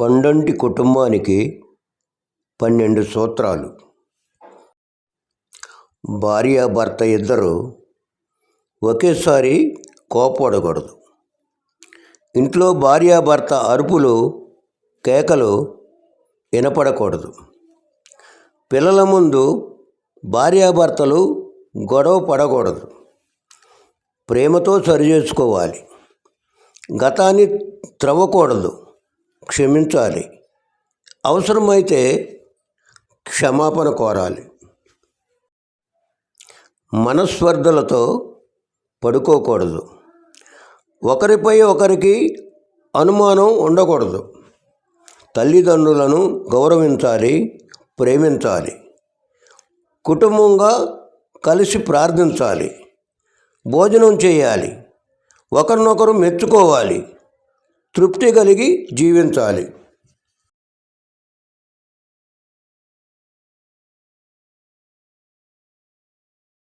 పండంటి కుటుంబానికి పన్నెండు సూత్రాలు. భార్యాభర్త ఇద్దరు ఒకేసారి కోపడకూడదు ఇంట్లో భార్యాభర్త అరుపులు కేకలు వినపడకూడదు. పిల్లల ముందు భార్యాభర్తలు గొడవ పడకూడదు. ప్రేమతో సరిచేసుకోవాలి. గతాన్ని త్రవ్వకూడదు. క్షమించాలి. అవసరమైతే క్షమాపణ కోరాలి. మనస్వర్ధలతో పడుకోకూడదు. ఒకరిపై ఒకరికి అనుమానం ఉండకూడదు. తల్లిదండ్రులను గౌరవించాలి ప్రేమించాలి. కుటుంబంగా కలిసి ప్రార్థించాలి. భోజనం చేయాలి. ఒకరినొకరు మెచ్చుకోవాలి. తృప్తి కలిగి జీవించాలి.